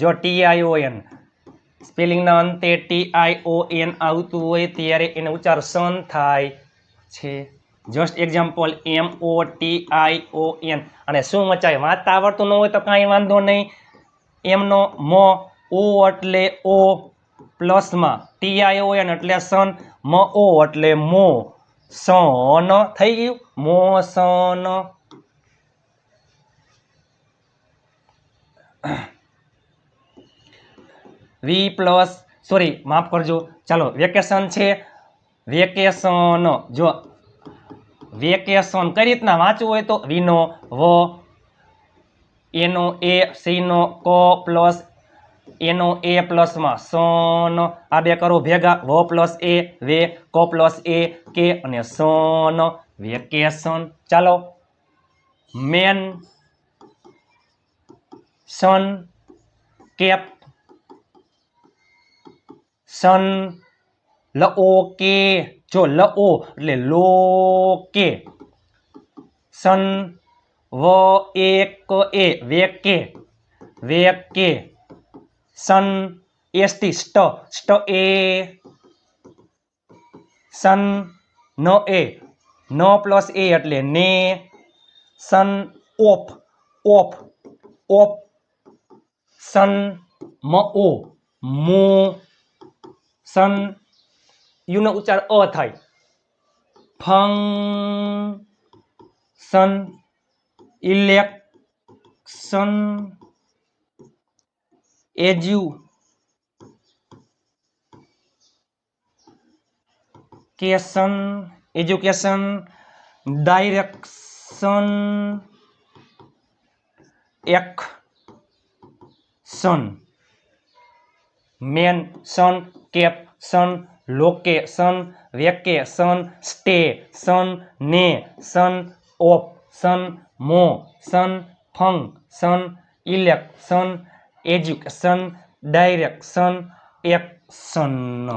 જો T I O N સ્પેલિંગના અંતે T I O N આવતું હોય ત્યારે એને ઉચ્ચાર સન થાય છે. Just example M O T I O N અને શું મચાય? વાંચતા આવડતું ન હોય તો કાંઈ વાંધો નહીં. એમનો મો ઓ એટલે ઓ, પ્લસમાં ટી આઈ ઓ એન એટલે સન મ ઓ એટલે મો. સન થઈ ગયું. મો સન વી પ્લસ સોરી માફ કરજો. ચાલો વેકેશન છે. વેકેશન જો વેકેશન કઈ રીતના વાંચવું હોય તો વીનો વ એનો એ સીનો કો પ્લસ એનો એ પ્લસમાં સન આ બે કરો ભેગા, વ પ્લસ એ વે કો પ્લસ એ કે અને સન વેકેશન ચાલો મેન સન કેપ સન લઓ કે જો લઓ એટલે લો કે. સન વ એક એ વેકે વેકે. સન એસટી સ્ટ સ્ટ એ. સન ન એ, ન પ્લસ એ એટલે ને. સન ઓફ ઓફ ઓફ. સન મ ઓ, મો. સન યુનો ઉચ્ચાર અ થાય ફંગ સન election education education direction action mention caption location vacation station સન option motion function election education direction action